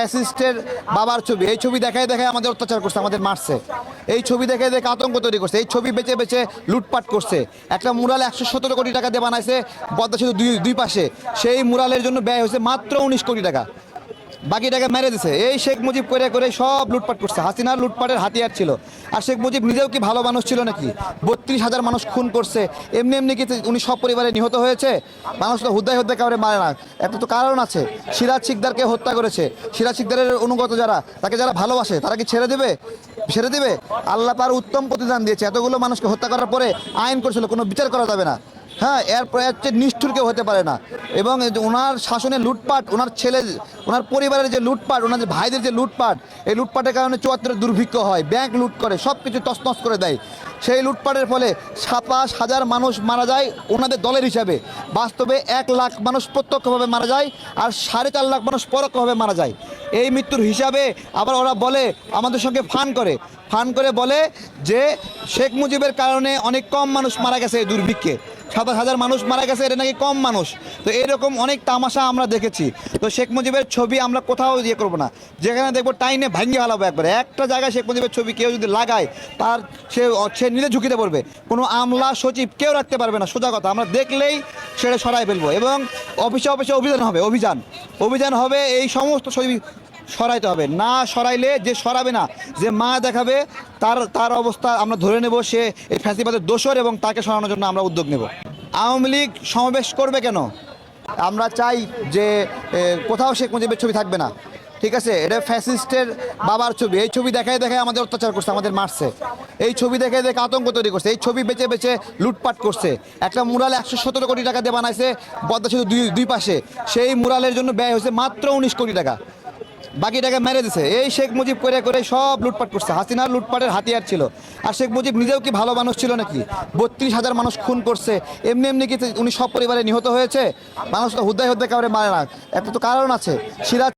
ফ্যাসিস্টের বাবার ছবি। এই ছবি দেখায় দেখায় আমাদের অত্যাচার করছে, আমাদের মারছে। এই ছবি দেখে দেখে আতঙ্ক তৈরি করছে। এই ছবি বেছে বেচে লুটপাট করছে। একটা মুরাল একশো সতেরো কোটি টাকা দিয়ে বানাইছে, পদ্মা সেতু দুই দুই পাশে। সেই মুরালের জন্য ব্যয় হয়েছে মাত্র উনিশ কোটি টাকা। বাকি টাকা মেরে দিছে। এই শেখ মুজিব করে করে সব লুটপাট করছে। হাসিনার লুটপাটের হাতিয়ার ছিল। আর শেখ মুজিব নিজেও কি ভালো মানুষ ছিল নাকি? বত্রিশ হাজার মানুষ খুন করছে। এমনি এমনি কি উনি সব পরিবারে নিহত হয়েছে? মানুষ তো হুদ্দায় হুদ্দায় কাউরে মারে না। একটা তো কারণ আছে। সিরাজ শিকদারকে হত্যা করেছে। সিরাজ শিকদারের অনুগত যারা, তাকে যারা ভালোবাসে, তারা কি ছেড়ে দেবে? ছেড়ে দেবে? আল্লাহ তার উত্তম প্রতিদান দিয়েছে। এতগুলো মানুষকে হত্যা করার পরে আইন করেছিল। কোনো বিচার করা যাবে না। হ্যাঁ এরপরে হচ্ছে নিষ্ঠুর কেউ হতে পারে না। এবং ওনার শাসনের লুটপাট ওনার ছেলে ওনার পরিবারের যে লুটপাট ওনার যে ভাইদের যে লুটপাট, এই লুটপাটের কারণে চুয়াত্তরের দুর্ভিক্ষ হয়, ব্যাংক লুট করে সব কিছু তছনছ করে দেয়। সেই লুটপাটের ফলে সাতাশ হাজার মানুষ মারা যায় ওনাদের দলের হিসাবে। বাস্তবে এক লাখ মানুষ প্রত্যক্ষভাবে মারা যায় আর সাড়ে চার লাখ মানুষ পরোক্ষভাবে মারা যায়। এই মৃত্যুর হিসাবে আবার ওরা বলে, আমাদের সঙ্গে ফান করে। ফান করে বলে যে শেখ মুজিবের কারণে অনেক কম মানুষ মারা গেছে এই দুর্ভিক্ষে। সাতাশ হাজার মানুষ মারা গেছে, এটা নাকি কম মানুষ? তো এরকম অনেক তামাশা আমরা দেখেছি। তো শেখ মুজিবের ছবি আমরা কোথাও ইয়ে করব না। যেখানে দেখব টাইনে ভাঙ্গে হালাবো একবারে। একটা জায়গায় শেখ মুজিবের ছবি কেউ যদি লাগায়, তার সে সে নিজে ঝুঁকিতে পড়বে। কোনো আমলা সচিব কেউ রাখতে পারবে না, সোজা কথা। আমরা দেখলেই সেটা সরাই ফেলব। এবং অফিসে অফিসে অভিযান হবে, অভিযান। অভিযান হবে এই সমস্ত ছবি সরাইতে হবে। না সরাইলে যে সরাবে না, যে মা দেখাবে, তার তার অবস্থা আমরা ধরে নেব, সে এই ফ্যাসিবাদের দোষর এবং তাকে সরানোর জন্য আমরা উদ্যোগ নেব। আওয়ামী লীগ সমাবেশ করবে কেন? আমরা চাই যে কোথাও শেখ মুজিবের ছবি থাকবে না। ঠিক আছে? এটা ফ্যাসিস্টের বাবার ছবি। এই ছবি দেখায় দেখায় আমাদের অত্যাচার করছে, আমাদের মারছে। এই ছবি দেখে দেখে আতঙ্ক তৈরি করছে। এই ছবি বেচে বেচে লুটপাট করছে। একটা মুরাল একশো সতেরো কোটি টাকা দিয়ে বানাইছে, পদ্মা সেতু দুই দুই পাশে। সেই মুরালের জন্য ব্যয় হয়েছে মাত্র উনিশ কোটি টাকা। বাকি টাকা মেরে দিছে। এই শেখ মুজিব করে করে সব লুটপাট করছে। হাসিনার লুটপাটের হাতিয়ার ছিল। আর শেখ মুজিব নিজেও কি ভালো মানুষ ছিল নাকি? বত্রিশ হাজার মানুষ খুন করছে। এমনি এমনি কি উনি সব পরিবারে নিহত হয়েছে? মানুষ তো হুদ্দায় হুদ্দায় কাউরে মারে না। একটা তো কারণ আছে। সিরাজ